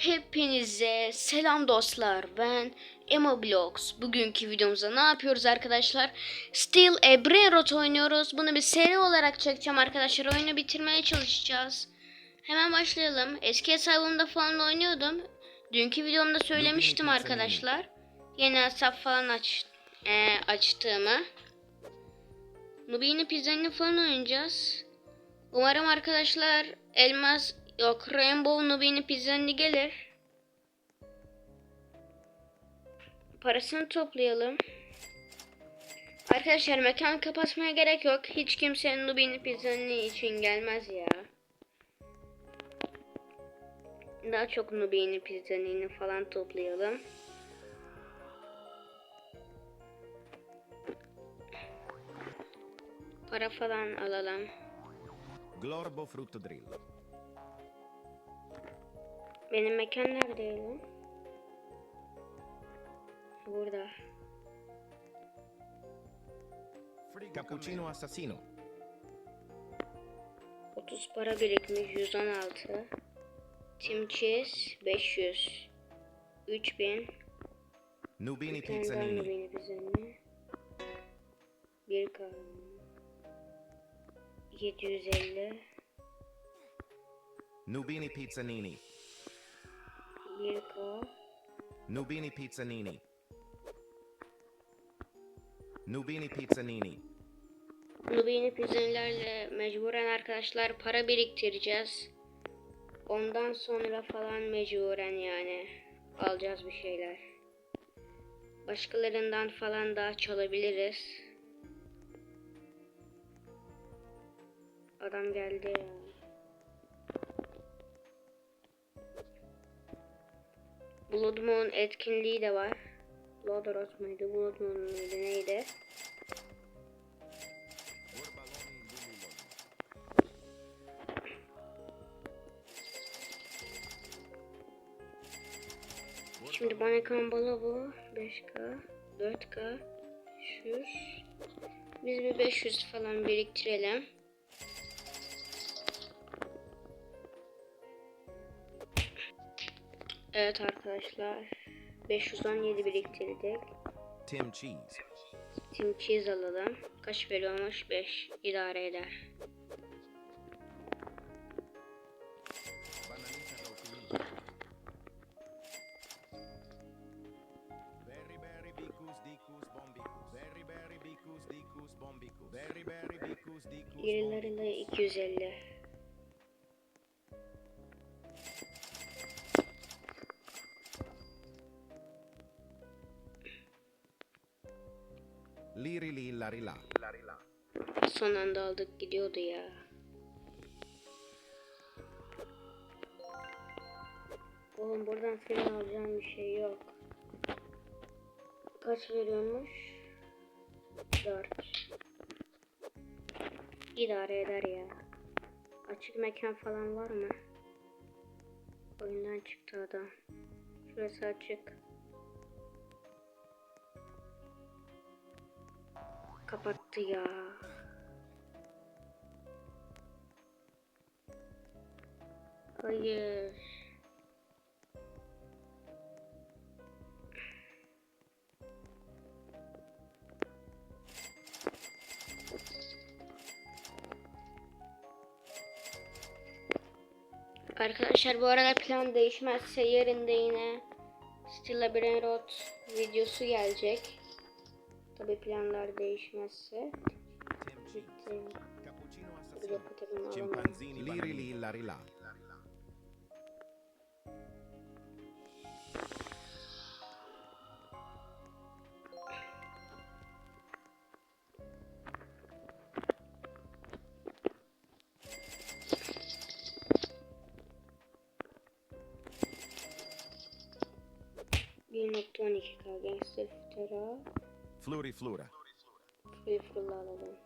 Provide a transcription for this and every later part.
Hepinize selam dostlar. Ben Emma Blocks. Bugünkü videomuzda ne yapıyoruz arkadaşlar? Still a Brainrot oynuyoruz. Bunu bir seri olarak çekeceğim arkadaşlar. Oyunu bitirmeye çalışacağız. Hemen başlayalım. Eski hesabımda falan oynuyordum. Dünkü videomda söylemiştim arkadaşlar. Yeni hesap falan aç, e, açtığımı. Nubini Pizza'nı falan oynayacağız. Umarım arkadaşlar elmas yok Rainbow Nubini Pizza'nı gelir. Parasını toplayalım. Arkadaşlar mekan kapatmaya gerek yok. Hiç kimsenin Nubini Pizza'nı için gelmez ya. Daha çok Nubini Pizza'nı falan toplayalım. Para falan alalım. Glorbo frutto drillo. Benim mekan nerede lan? Burada. Cappuccino assassino. 30 para birikmiş 116. Tim Cheese 500. 3000. Nubini pizzanini. beni bizimle. 1 k 750. Nubini pizzanini. 1 k Nubini pizzanini. Nubini pizzanini. Nubini pizzanilerle mecburen arkadaşlar para biriktireceğiz. Ondan sonra falan mecburen yani alacağız bir şeyler. Başkalarından falan daha çalabiliriz. Adam geldi ya. Blood Moon etkinliği de var. Blood Rot muydu? Blood Moon muydu? Neydi? Şimdi bana kambala bu 5k 4k 500 Biz bir 500 falan biriktirelim. Evet arkadaşlar. 517 biriktirdik. Tim Cheese. Tim Cheese alalım. Kaç veriyormuş? 5. İdare eder. Birilerinde 250. Liri li lari la. Son anda aldık gidiyordu ya. Oğlum buradan filan alacağım bir şey yok. Kaç veriyormuş? 4. İdare eder ya. Açık mekan falan var mı? Oyundan çıktı adam. Şurası açık. Kapattı ya. Hayır. Arkadaşlar bu arada plan değişmezse yarın da yine Stilla Brain Rot videosu gelecek. Tabi planlar değişmezse. Cheese. Bitti. Cappuccino Bir nokta on iki k Gangster Futera. Fluri flura. Free Full'u alalım.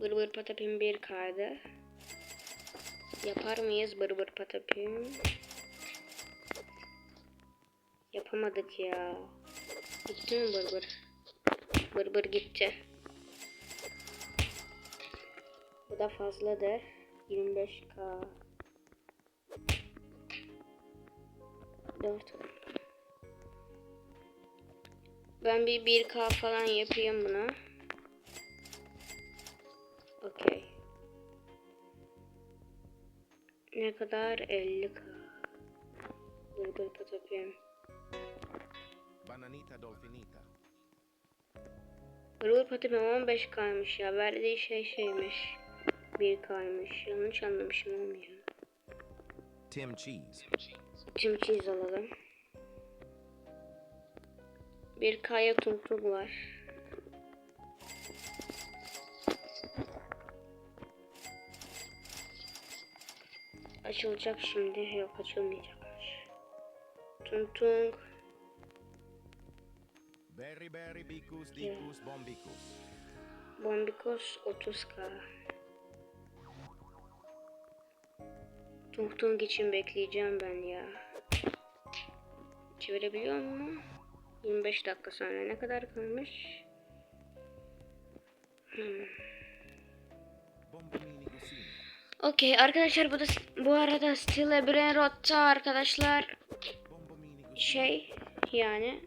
Bır bır patapim bir kaydı. Yapar mıyız bır bır patapim? Yapamadık ya. Gitti mi bır bır? Bır bır gitti. Bu da fazladır. 25k. 4 Ben bir 1K falan yapayım buna. Okey. Ne kadar? 50K. Burada patapim. Bananita dolfinita. Burada patapim 15K'ymış ya. Verdiği şey şeymiş. 1K'ymış. Yanlış anlamışım olmuyor. Tim cheese. Tüm cheese alalım. Bir kaya tung var. Açılacak şimdi. Yok açılmayacakmış. Tung tung. Berry berry bicus dicus bombicus. Bombikos 30k. Tung tung için bekleyeceğim ben ya. Çevirebiliyor mu? 25 dakika sonra ne kadar kalmış? Hmm. Okey arkadaşlar bu da bu arada Still Brain Rot'ta arkadaşlar şey yani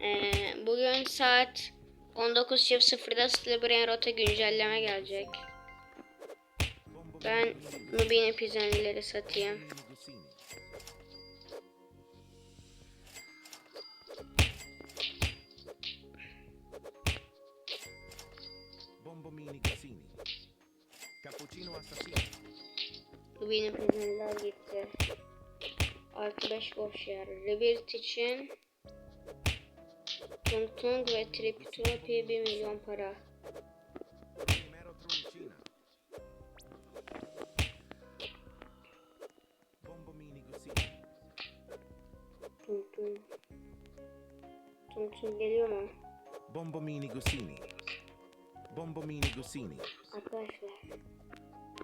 eee, bugün saat 19.00'da Still Brain Rot'a güncelleme gelecek. Ben Nubine pizzanileri satayım. Cappuccino assassino. Nubine pizzaniler gitti. 5 boş yer. Rebirth için Tung Tung ve Triptopi 1 milyon para. Tung Tung. Tung Tung geliyor mu? Bombomini gusini. Bombomini gusini. Arkadaşlar.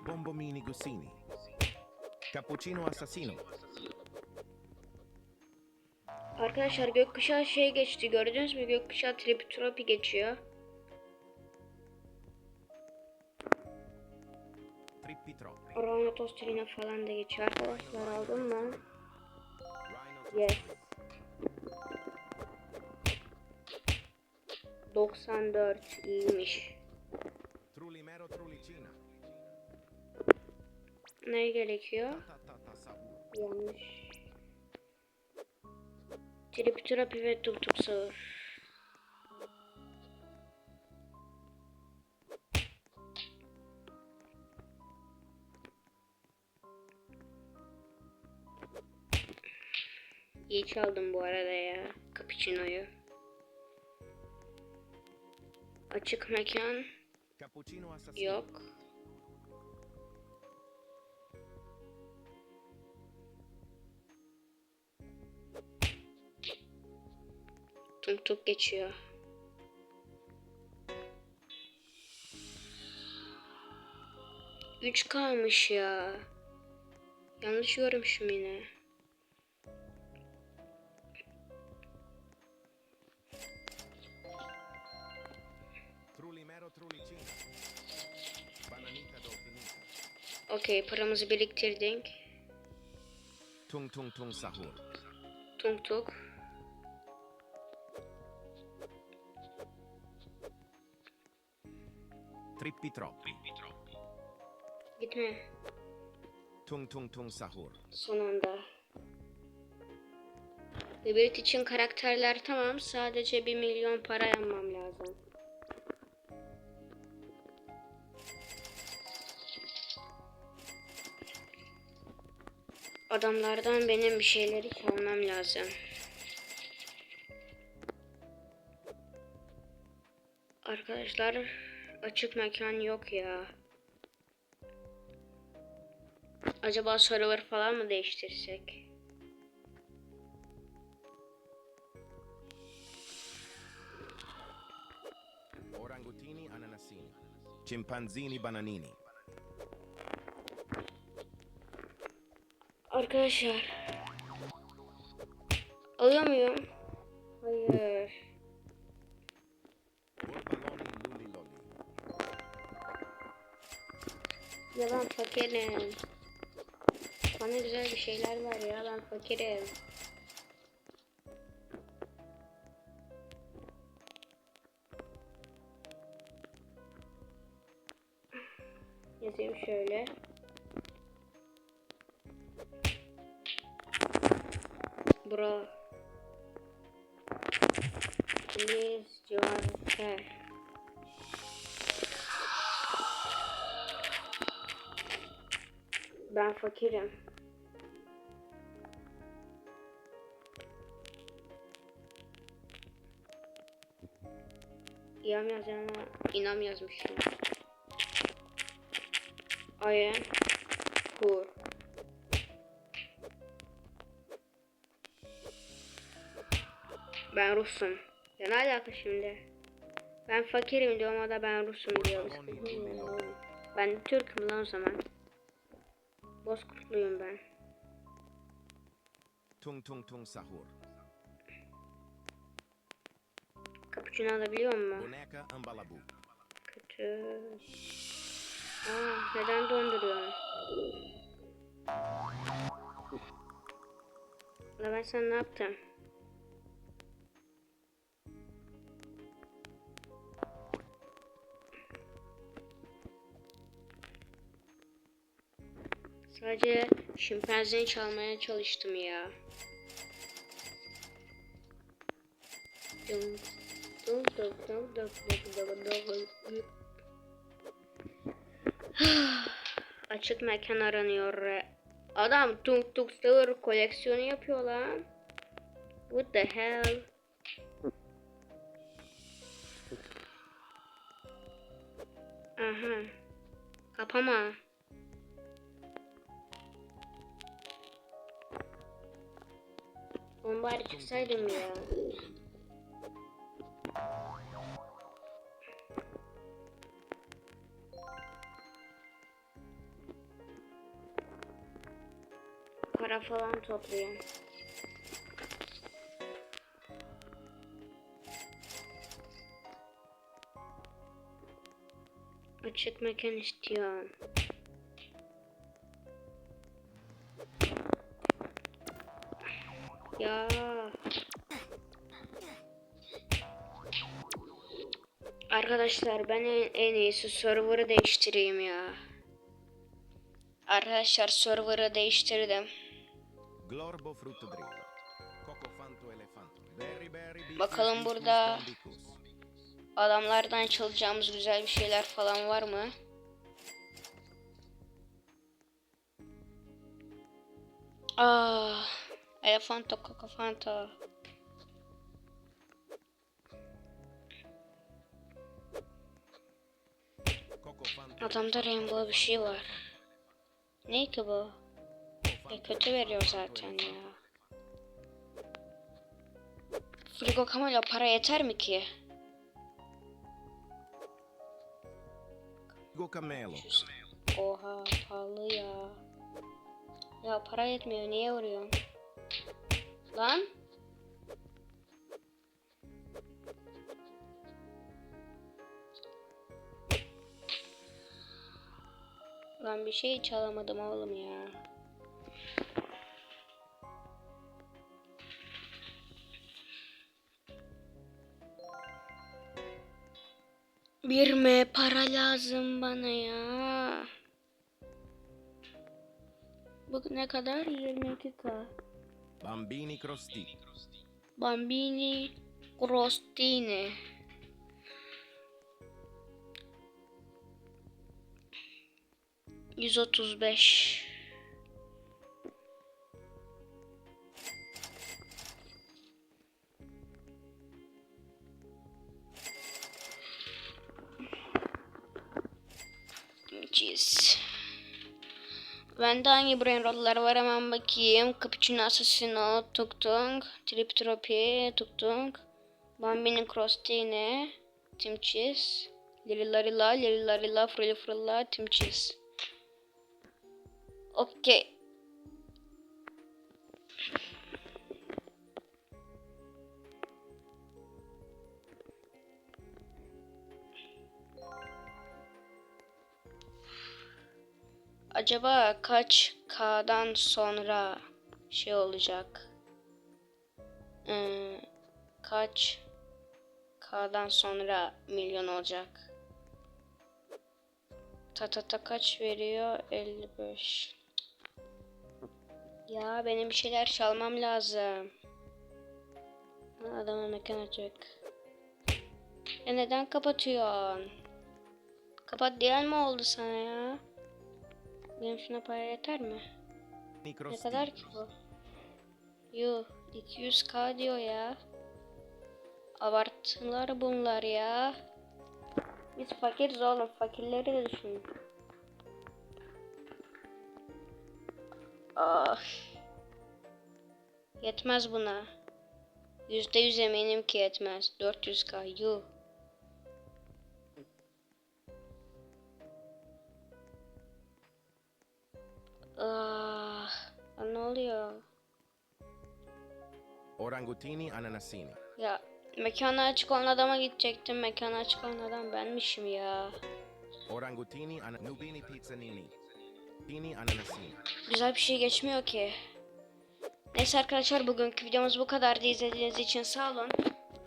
Bombomini gusini. Cappuccino assassino. Arkadaşlar gökkuşağı şey geçti gördünüz mü? Gökkuşağı Tripitropi geçiyor. Rhinotos Trina falan da geçiyor. Arkadaşlar aldım mı? Yes. 94 iyiymiş. Trulimero trulicina. Ne gerekiyor? Yanlış. Triptropi ve tuk tuk sağır. İyi çaldım bu arada ya. Cappuccino'yu. Açık mekan yok. Tuk tuk geçiyor. Üç kalmış ya. Yanlış görmüşüm yine. Okey paramızı biriktirdik. Tung tung tung sahur. Tuk tuk. Trippi troppi. Gitme. Tung tung tung sahur. Son anda. İçin karakterler tamam. Sadece 1 milyon para yanmam lazım. Adamlardan benim bir şeyleri çalmam lazım. Arkadaşlar açık mekan yok ya. Acaba server falan mı değiştirsek? Orangutini ananasini. Chimpanzini bananini. Arkadaşlar. Alıyor muyum? Hayır. Yalan fakirim. Bana güzel bir şeyler var ya ben fakirim. Yazayım şöyle. Bro. Please join her. Ben fakirim. İyam yazacağına inam yazmışım. I am poor. Ben Rus'um. Ya ne alaka şimdi? Ben fakirim diyorum ama da ben Rus'um diyor. Ben Türk'üm lan o zaman. Bozkurtluyum ben. Tung tung tung sahur. Kapuçino alabiliyor mu? Boneca ambalabu. Kötü. Aa, neden donduruyorsun? La ben sana ne yaptım? Sadece şimpanzeni çalmaya çalıştım ya. Açık mekan aranıyor. Adam Tung Tung Stower koleksiyonu yapıyor lan. What the hell? Aha. Kapama. Bari çıksaydım ya. Para falan topluyorum. Açık mekan istiyorum. Arkadaşlar ben en, en iyisi server'ı değiştireyim ya. Arkadaşlar server'ı değiştirdim. Bakalım burada-. Adamlardan çalacağımız güzel bir şeyler falan var mı? Ah, elefanto, kokofanto. Adamda rainbow bir şey var. Ne ki bu? E kötü veriyor zaten ya. Frigo Kamal'a para yeter mi ki? Go camelo. Oha pahalı ya. Ya para yetmiyor niye vuruyorsun? Lan? Lan bir şey çalamadım oğlum ya. Bir M para lazım bana ya. Bu ne kadar? 22k. Bambini crosti. Bambini Crostini. Yüz otuz beş. Jeez. Bende hangi brain rotlar var hemen bakayım. Cappuccino Assassino, Tuk Tuk, Trip Tropi, Tuk Tuk, Bambini Crostini, Tim Cheese, Lirilarila, Lirilarila, Frulli Frulla, Tim Cheese. Okey. acaba kaç K'dan sonra şey olacak? Ee, kaç K'dan sonra milyon olacak? Ta ta ta kaç veriyor? 55. Ya benim bir şeyler çalmam lazım. Adama mekan açacak. E neden kapatıyorsun? Kapat diyen mi oldu sana ya? Benim şuna para yeter mi? Ne kadar ki bu? Yuh 200k diyor ya. Abarttılar bunlar ya. Biz fakiriz oğlum. Fakirleri de düşün. Ah. Yetmez buna. Yüzde yüz eminim ki yetmez. 400k yuh. Ah, ne oluyor? Orangutini ananasini. Ya mekanı açık olan adama gidecektim. Mekanı açık olan adam benmişim ya. Orangutini ana Nubini pizzanini. Güzel bir şey geçmiyor ki. Neyse arkadaşlar bugünkü videomuz bu kadardı. İzlediğiniz için sağ olun.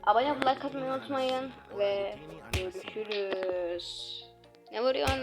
Abone olup like unutmayın. Ve görüşürüz. Ne vuruyorsun?